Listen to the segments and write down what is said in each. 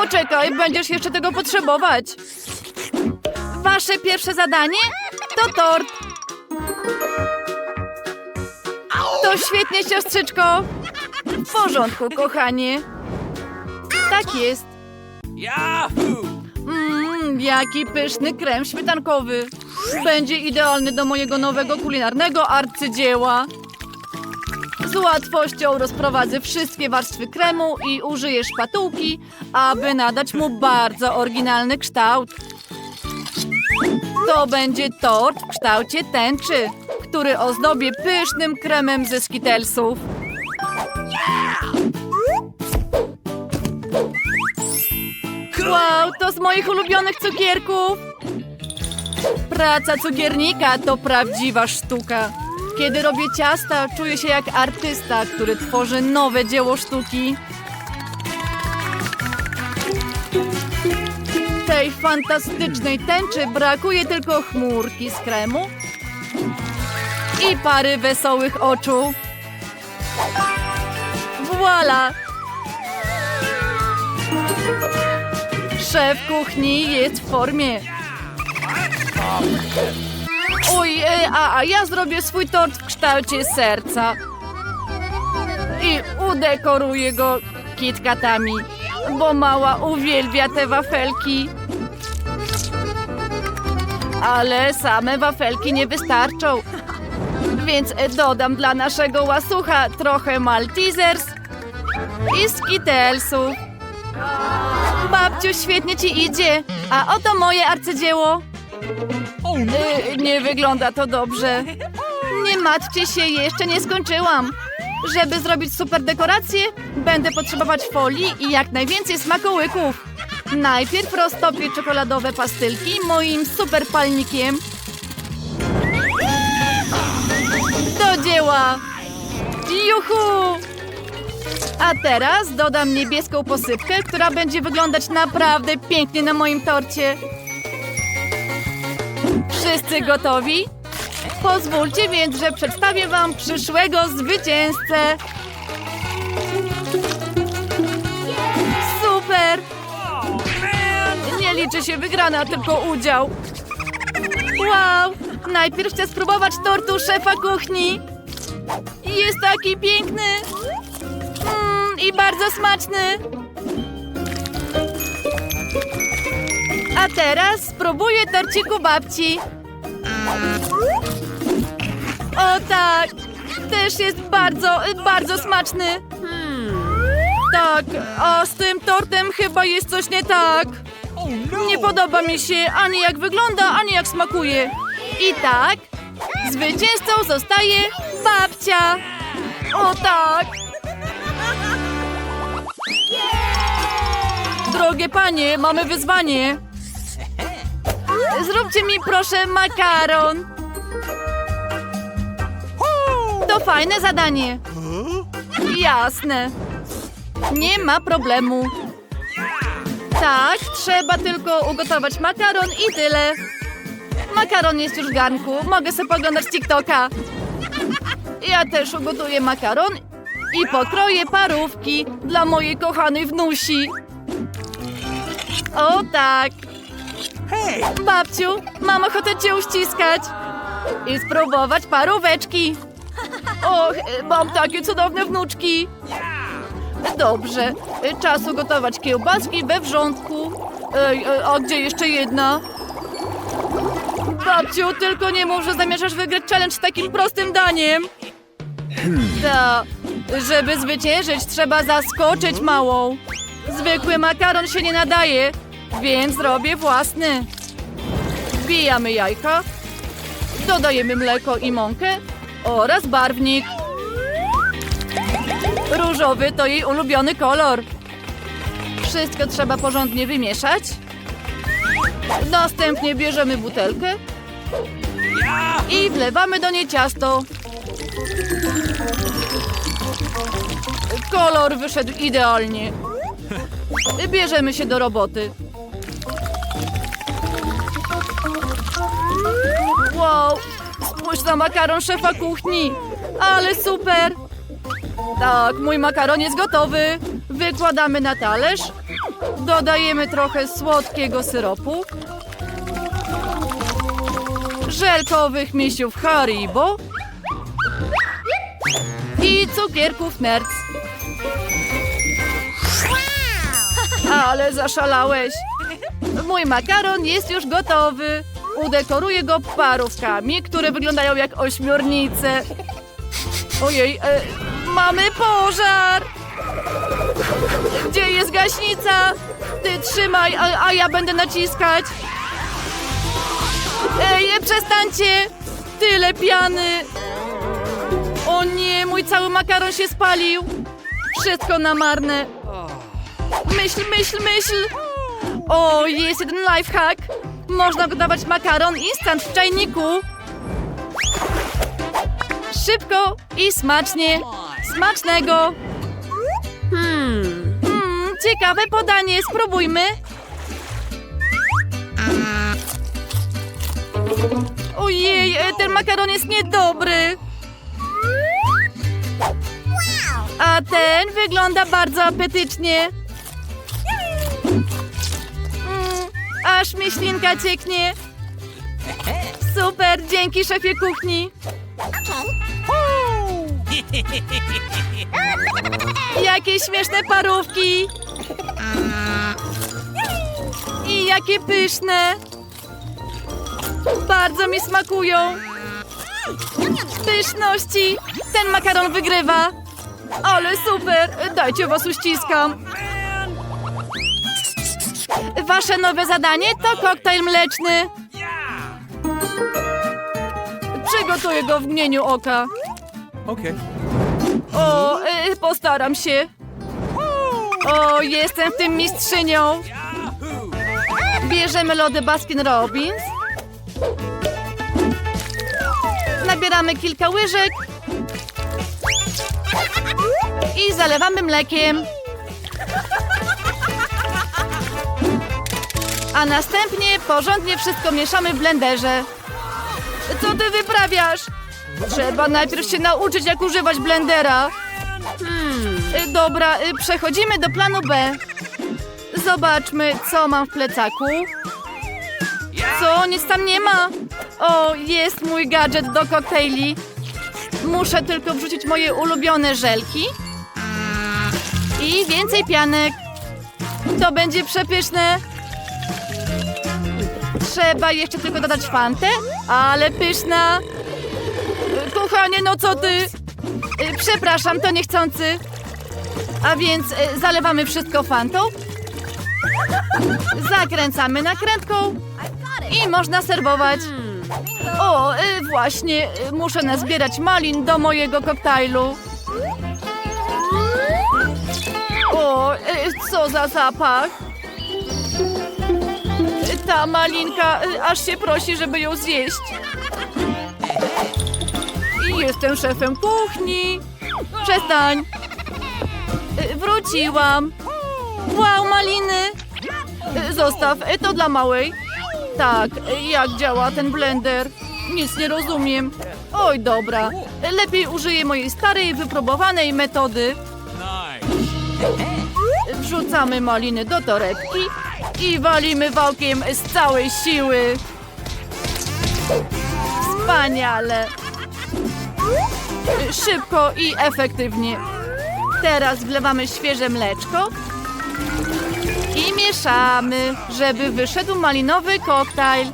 Poczekaj, będziesz jeszcze tego potrzebować. Wasze pierwsze zadanie to tort. To świetnie, siostrzyczko. W porządku, kochanie. Tak jest. Mmm, jaki pyszny krem śmietankowy. Będzie idealny do mojego nowego kulinarnego arcydzieła. Z łatwością rozprowadzę wszystkie warstwy kremu i użyję szpatułki, aby nadać mu bardzo oryginalny kształt. To będzie tort w kształcie tęczy, który ozdobię pysznym kremem ze skitelsów. Wow, to z moich ulubionych cukierków! Praca cukiernika to prawdziwa sztuka. Kiedy robię ciasta, czuję się jak artysta, który tworzy nowe dzieło sztuki. Tej fantastycznej tęczy brakuje tylko chmurki z kremu i pary wesołych oczu. Voila! Szef kuchni jest w formie. A, a ja zrobię swój tort w kształcie serca. I udekoruję go kitkatami, bo mała uwielbia te wafelki. Ale same wafelki nie wystarczą. Więc dodam dla naszego łasucha trochę Maltesers i Skittlesów. Babciu, świetnie ci idzie. A oto moje arcydzieło. Nie wygląda to dobrze. Nie martwcie się, jeszcze nie skończyłam. Żeby zrobić super dekorację, będę potrzebować folii i jak najwięcej smakołyków. Najpierw roztopię czekoladowe pastylki moim super palnikiem. Do dzieła! Juhu! A teraz dodam niebieską posypkę, która będzie wyglądać naprawdę pięknie na moim torcie. Wszyscy gotowi? Pozwólcie więc, że przedstawię wam przyszłego zwycięzcę. Super! Nie liczy się wygrana, tylko udział. Wow! Najpierw chcę spróbować tortu szefa kuchni. Jest taki piękny. Mm, I bardzo smaczny. A teraz spróbuję torciku babci. O tak, też jest bardzo, bardzo smaczny. Tak, a z tym tortem chyba jest coś nie tak. Nie podoba mi się ani jak wygląda, ani jak smakuje. I tak, zwycięzcą zostaje babcia. O tak. Drogie panie, mamy wyzwanie. Zróbcie mi proszę makaron. To fajne zadanie. Jasne. Nie ma problemu. Tak, trzeba tylko ugotować makaron i tyle. Makaron jest już w garnku. Mogę sobie poglądać TikToka. Ja też ugotuję makaron i pokroję parówki dla mojej kochanej wnusi. O tak. Babciu, mam ochotę cię uściskać i spróbować paróweczki. Och, mam takie cudowne wnuczki. Dobrze, czas ugotować kiełbaski we wrzątku. Ej, e, a gdzie jeszcze jedna? Babciu, tylko nie mów, że zamierzasz wygrać challenge z takim prostym daniem. Da, żeby zwyciężyć, trzeba zaskoczyć małą. Zwykły makaron się nie nadaje, więc zrobię własny. Wbijamy jajka, dodajemy mleko i mąkę oraz barwnik. Różowy to jej ulubiony kolor. Wszystko trzeba porządnie wymieszać. Następnie bierzemy butelkę i wlewamy do niej ciasto. Kolor wyszedł idealnie. Bierzemy się do roboty. Wow, spójrz na makaron szefa kuchni. Ale super. Tak, mój makaron jest gotowy. Wykładamy na talerz Dodajemy trochę słodkiego syropu. Żelkowych misiów Haribo. I cukierków Nerds. Ale zaszalałeś. Mój makaron jest już gotowy. Udekoruję go parówkami, które wyglądają jak ośmiornice. Ojej, e, mamy pożar! Gdzie jest gaśnica? Ty trzymaj, a, a ja będę naciskać. Ej, e, przestańcie! Tyle piany! O nie, mój cały makaron się spalił. Wszystko na marne. Myśl, myśl, myśl! O, jest jeden lifehack. Można gotować makaron instant w czajniku. Szybko i smacznie. Smacznego! Hmm, ciekawe podanie, spróbujmy. Ojej, e, ten makaron jest niedobry. A ten wygląda bardzo apetycznie. Aż mi ślinka cieknie. Super, dzięki szefie kuchni. Jakie śmieszne parówki! I jakie pyszne! Bardzo mi smakują! Pyszności! Ten makaron wygrywa! Ale super! Dajcie was uściskam! Wasze nowe zadanie to koktajl mleczny. Przygotuję go w mgnieniu oka. Okay. O, y, postaram się. O, jestem w tym mistrzynią. Bierzemy lody Baskin Robbins. Nabieramy kilka łyżek. I zalewamy mlekiem. A następnie porządnie wszystko mieszamy w blenderze. Co ty wyprawiasz? Trzeba najpierw się nauczyć, jak używać blendera. Y, Dobra, y, przechodzimy do planu B. Zobaczmy, co mam w plecaku. Co? Nic tam nie ma. O, jest mój gadżet do koktajli. Muszę tylko wrzucić moje ulubione żelki. I więcej pianek. To będzie przepyszne. Trzeba jeszcze tylko dodać fantę, ale pyszna. Kochanie, no co ty? Y, Przepraszam, to niechcący. A więc y, zalewamy wszystko fantą. Zakręcamy nakrętką i można serwować. O, y, właśnie, muszę nazbierać malin do mojego koktajlu. O, co za zapach. Ta malinka y, aż się prosi, żeby ją zjeść. I jestem szefem kuchni. Przestań. Y, Wróciłam. Wow, maliny. Y, Zostaw, to dla małej. Tak, jak działa ten blender? Nic nie rozumiem. Oj, dobra. Lepiej użyję mojej starej, wypróbowanej metody. Wrzucamy maliny do torebki i walimy wałkiem z całej siły. Wspaniale. Szybko i efektywnie. Teraz wlewamy świeże mleczko i mieszamy, żeby wyszedł malinowy koktajl.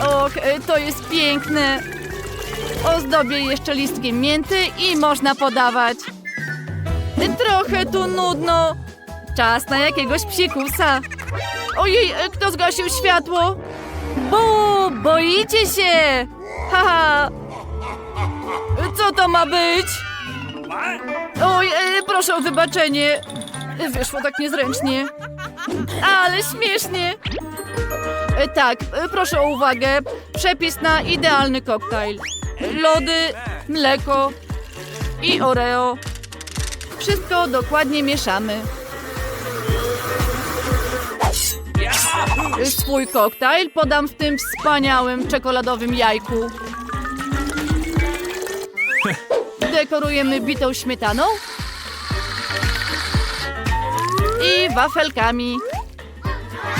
Och, y, to jest piękne. Ozdobię jeszcze listkiem mięty i można podawać. Trochę tu nudno. Czas na jakiegoś psikusa. Ojej, y, kto zgasił światło? Bu, boicie się! Haha! Y, Co to ma być? Oj, e, proszę o wybaczenie. E, Wyszło tak niezręcznie. Ale śmiesznie. E, Tak, e, proszę o uwagę. Przepis na idealny koktajl. Lody, mleko i oreo. Wszystko dokładnie mieszamy. Swój koktajl podam w tym wspaniałym czekoladowym jajku. Dekorujemy bitą śmietaną wafelkami.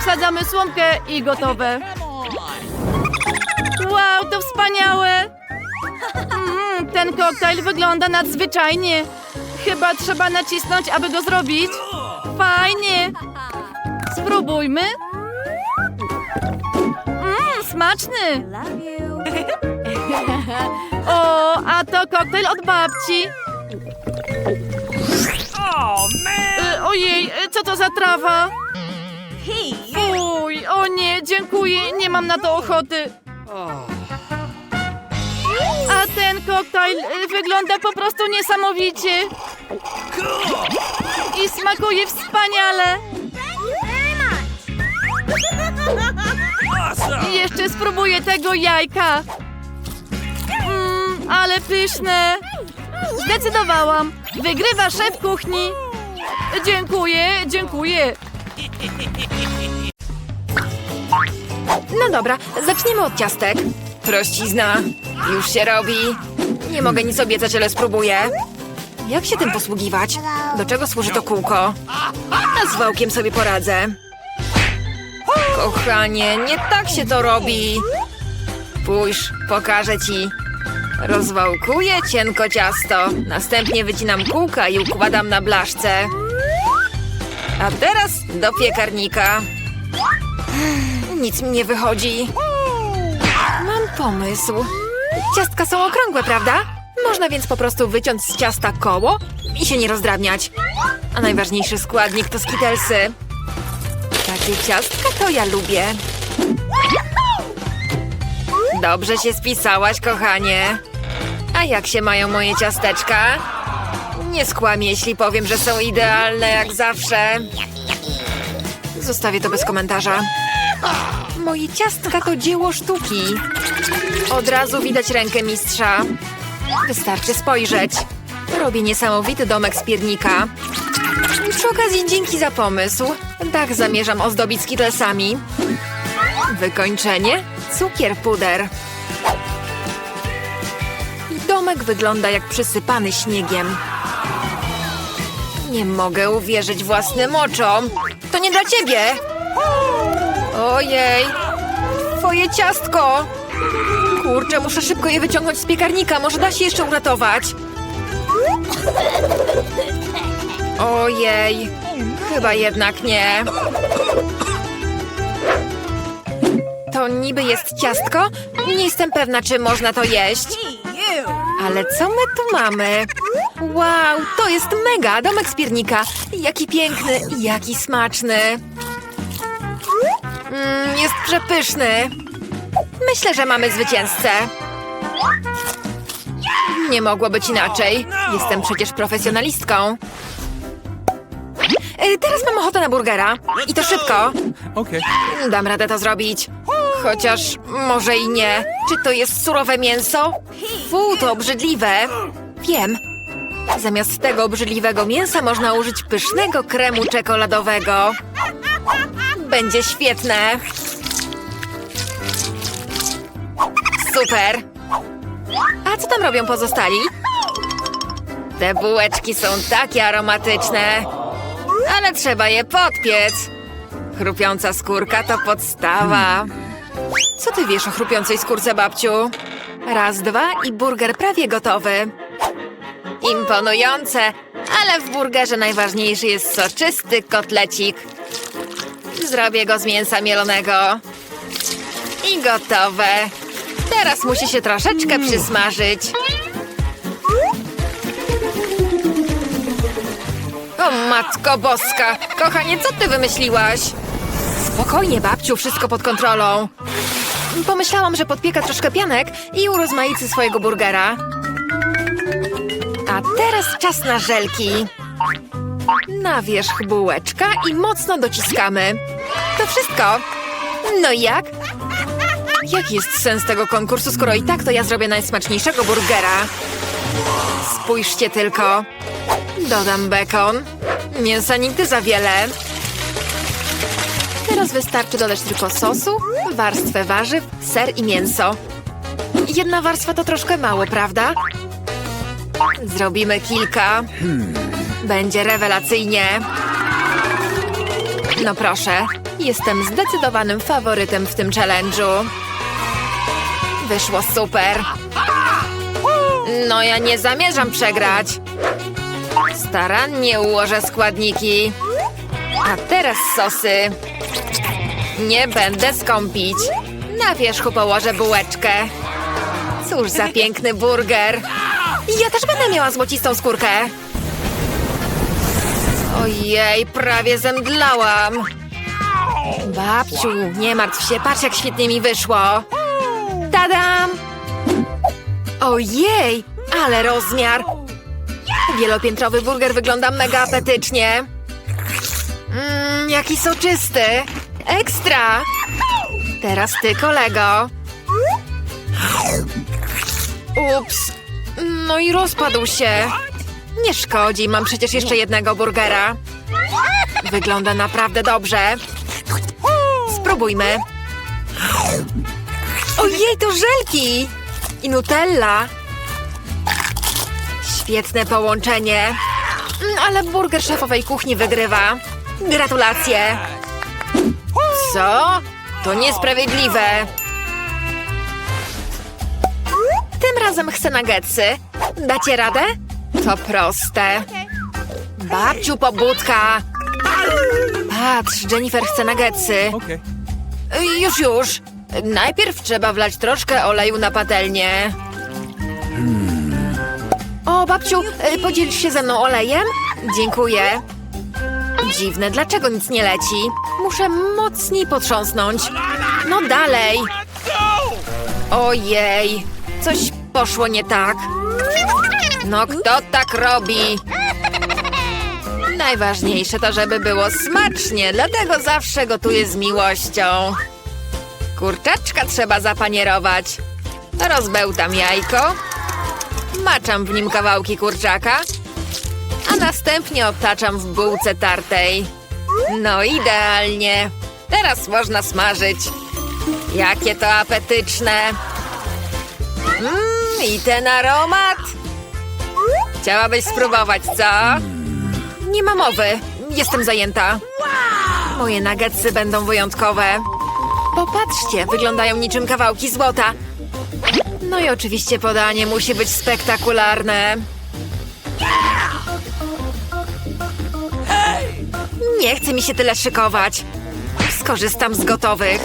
Wsadzamy słomkę i gotowe. Wow, to wspaniałe! Mm, ten koktajl wygląda nadzwyczajnie. Chyba trzeba nacisnąć, aby go zrobić. Fajnie! Spróbujmy. Smaczny! O, a to koktajl od babci. E, ojej, e, co to za trawa? Fuj, o nie, dziękuję, nie mam na to ochoty. A ten koktajl e, wygląda po prostu niesamowicie i smakuje wspaniale. Spróbuję tego jajka. Mmm, ale pyszne. Zdecydowałam. Wygrywa szef kuchni. Dziękuję, dziękuję. No dobra, zaczniemy od ciastek. Prościzna. Już się robi. Nie mogę nic obiecać, ale spróbuję. Jak się tym posługiwać? Do czego służy to kółko? A z wałkiem sobie poradzę. Kochanie, nie tak się to robi. Spójrz, pokażę ci. Rozwałkuję cienko ciasto. Następnie wycinam kółka i układam na blaszce. A teraz do piekarnika. Nic mi nie wychodzi. Mam pomysł. Ciastka są okrągłe, prawda? Można więc po prostu wyciąć z ciasta koło i się nie rozdrabniać. A najważniejszy składnik to skitelsy. Takie ciastka to ja lubię. Dobrze się spisałaś, kochanie. A jak się mają moje ciasteczka? Nie skłamię, jeśli powiem, że są idealne jak zawsze. Zostawię to bez komentarza. Moje ciastka to dzieło sztuki. Od razu widać rękę mistrza. Wystarczy spojrzeć. Robię niesamowity domek z piernika. Przy okazji dzięki za pomysł. Tak zamierzam ozdobić skittlesami. Wykończenie? Cukier puder. Domek wygląda jak przysypany śniegiem. Nie mogę uwierzyć własnym oczom. To nie dla ciebie. Ojej! Twoje ciastko! Kurczę, muszę szybko je wyciągnąć z piekarnika. Może da się jeszcze uratować. Ojej! Chyba jednak nie. To niby jest ciastko? Nie jestem pewna, czy można to jeść. Ale co my tu mamy? Wow, to jest mega! Domek z piernika. Jaki piękny, jaki smaczny. Mm, jest przepyszny. Myślę, że mamy zwycięzcę. Nie mogło być inaczej. Jestem przecież profesjonalistką. E, Teraz mam ochotę na burgera. I to szybko. Okay. Dam radę to zrobić. Chociaż może i nie. Czy to jest surowe mięso? Fu, to obrzydliwe. Wiem. Zamiast tego obrzydliwego mięsa można użyć pysznego kremu czekoladowego. Będzie świetne. Super. A co tam robią pozostali? Te bułeczki są takie aromatyczne. Ale trzeba je podpiec. Chrupiąca skórka to podstawa. Co ty wiesz o chrupiącej skórce, babciu? Raz, dwa i burger prawie gotowy. Imponujące, ale w burgerze najważniejszy jest soczysty kotlecik. Zrobię go z mięsa mielonego. I gotowe. Teraz musi się troszeczkę przysmażyć. O matko boska! Kochanie, co ty wymyśliłaś? Spokojnie, babciu, wszystko pod kontrolą. Pomyślałam, że podpieka troszkę pianek i urozmaicy swojego burgera. A teraz czas na żelki. Na wierzch bułeczka i mocno dociskamy. To wszystko. No jak? Jaki jest sens tego konkursu, skoro i tak to ja zrobię najsmaczniejszego burgera? Spójrzcie tylko. Dodam bekon. Mięsa nigdy za wiele. Teraz wystarczy dodać tylko sosu, warstwę warzyw, ser i mięso. Jedna warstwa to troszkę mało, prawda? Zrobimy kilka. Będzie rewelacyjnie. No proszę, jestem zdecydowanym faworytem w tym challenge'u. Wyszło super. No ja nie zamierzam przegrać. Starannie ułożę składniki. A teraz sosy. Nie będę skąpić. Na wierzchu położę bułeczkę. Cóż za piękny burger. Ja też będę miała złocistą skórkę. Ojej, prawie zemdlałam. Babciu, nie martw się, patrz jak świetnie mi wyszło. Tadam! Ojej, ale rozmiar. Wielopiętrowy burger wygląda mega apetycznie. Mmm, jaki soczysty. Ekstra! Teraz ty, kolego. Ups. No i rozpadł się. Nie szkodzi, mam przecież jeszcze jednego burgera. Wygląda naprawdę dobrze. Spróbujmy. Ojej, to żelki! I nutella. Świetne połączenie. Mm, Ale burger szefowej kuchni wygrywa. Gratulacje. Co? To niesprawiedliwe. Tym razem chcę nuggetsy. Dacie radę? To proste. Babciu, pobudka. Patrz, Jennifer chce nuggetsy. Już, już. Najpierw trzeba wlać troszkę oleju na patelnię. O, babciu, y, podzielisz się ze mną olejem? Dziękuję. Dziwne, dlaczego nic nie leci? Muszę mocniej potrząsnąć. No dalej. Ojej, coś poszło nie tak. No kto tak robi? Najważniejsze to, żeby było smacznie, dlatego zawsze gotuję z miłością. Kurczaczka trzeba zapanierować. Rozbełtam jajko, maczam w nim kawałki kurczaka, a następnie obtaczam w bułce tartej. No idealnie. Teraz można smażyć. Jakie to apetyczne. Mmm, i ten aromat. Chciałabyś spróbować, co? Nie ma mowy. Jestem zajęta. Moje nuggetsy będą wyjątkowe. Popatrzcie, wyglądają niczym kawałki złota. No i oczywiście podanie musi być spektakularne. Nie chce mi się tyle szykować. Skorzystam z gotowych.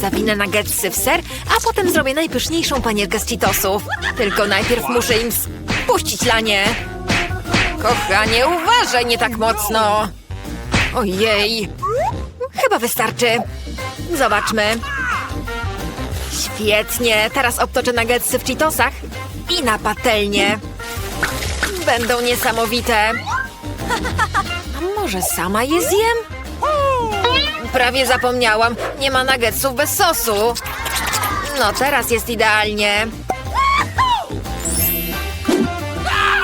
Zawinę nuggetsy w ser, a potem zrobię najpyszniejszą panierkę z Cheetosów. Tylko najpierw muszę im spuścić lanie. Kochanie, uważaj nie tak mocno. Ojej. Chyba wystarczy. Zobaczmy. Świetnie. Teraz obtoczę nuggetsy w Cheetosach i na patelnię. Będą niesamowite. A może sama je zjem? Prawie zapomniałam. Nie ma nuggetsów bez sosu. No teraz jest idealnie.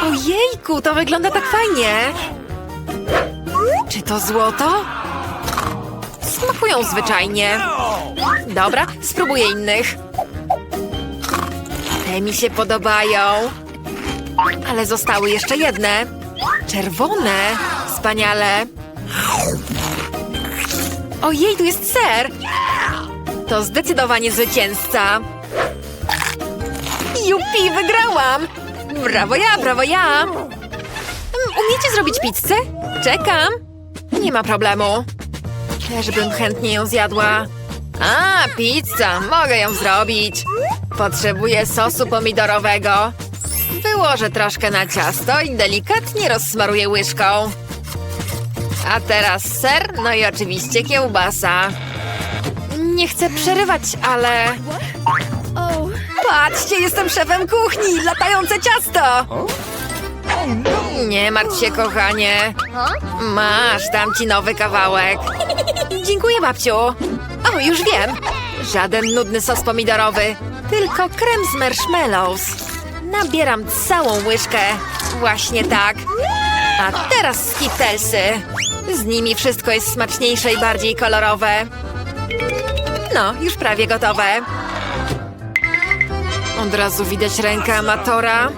Ojejku, to wygląda tak fajnie. Czy to złoto? Smakują zwyczajnie. Dobra, spróbuję innych. Te mi się podobają. Ale zostały jeszcze jedne. Czerwone. Wspaniale. Ojej, tu jest ser. To zdecydowanie zwycięzca. Jupi, wygrałam! Brawo ja, brawo ja! Mm, Umiecie zrobić pizzę? Czekam. Nie ma problemu. Też bym chętnie ją zjadła. A, pizza, mogę ją zrobić. Potrzebuję sosu pomidorowego. Wyłożę troszkę na ciasto i delikatnie rozsmaruję łyżką. A teraz ser, no i oczywiście kiełbasa. Nie chcę przerywać, ale... Patrzcie, jestem szefem kuchni! Latające ciasto! Nie martw się, kochanie. Masz, dam ci nowy kawałek. Dziękuję, babciu. O, już wiem. Żaden nudny sos pomidorowy, tylko krem z marshmallows. Nabieram całą łyżkę. Właśnie tak. A teraz skittlesy. Z nimi wszystko jest smaczniejsze i bardziej kolorowe. No, już prawie gotowe. Od razu widać rękę amatora.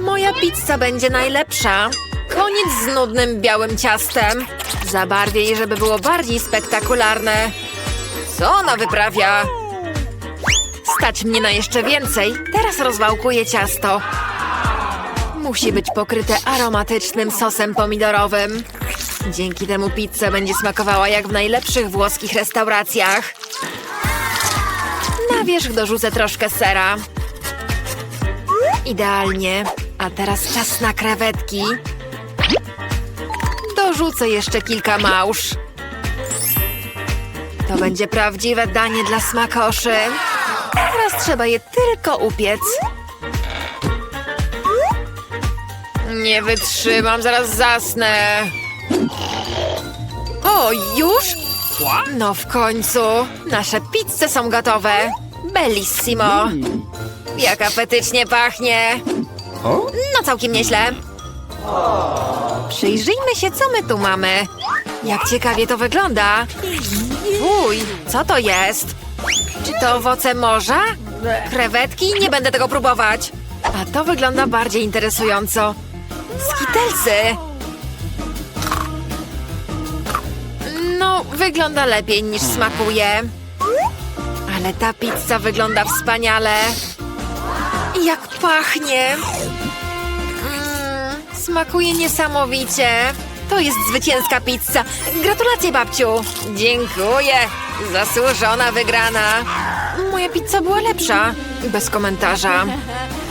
Moja pizza będzie najlepsza. Koniec z nudnym białym ciastem. Zabarwię je, żeby było bardziej spektakularne. Co ona wyprawia? Stać mnie na jeszcze więcej. Teraz rozwałkuję ciasto. Musi być pokryte aromatycznym sosem pomidorowym. Dzięki temu pizza będzie smakowała jak w najlepszych włoskich restauracjach. Na wierzch dorzucę troszkę sera. Idealnie. A teraz czas na krewetki. Dorzucę jeszcze kilka małż. To będzie prawdziwe danie dla smakoszy. Teraz trzeba je tylko upiec. Nie wytrzymam, zaraz zasnę. O, już? No w końcu. Nasze pizze są gotowe. Bellissimo. Jak apetycznie pachnie. No całkiem nieźle. Przyjrzyjmy się, co my tu mamy. Jak ciekawie to wygląda. Uj, co to jest? Czy to owoce morza? Krewetki? Nie będę tego próbować. A to wygląda bardziej interesująco. Skitelsy. No, wygląda lepiej niż smakuje. Ale ta pizza wygląda wspaniale. Jak pachnie. Mm, smakuje niesamowicie. To jest zwycięska pizza. Gratulacje, babciu. Dziękuję. Zasłużona wygrana. Moja pizza była lepsza. Bez komentarza.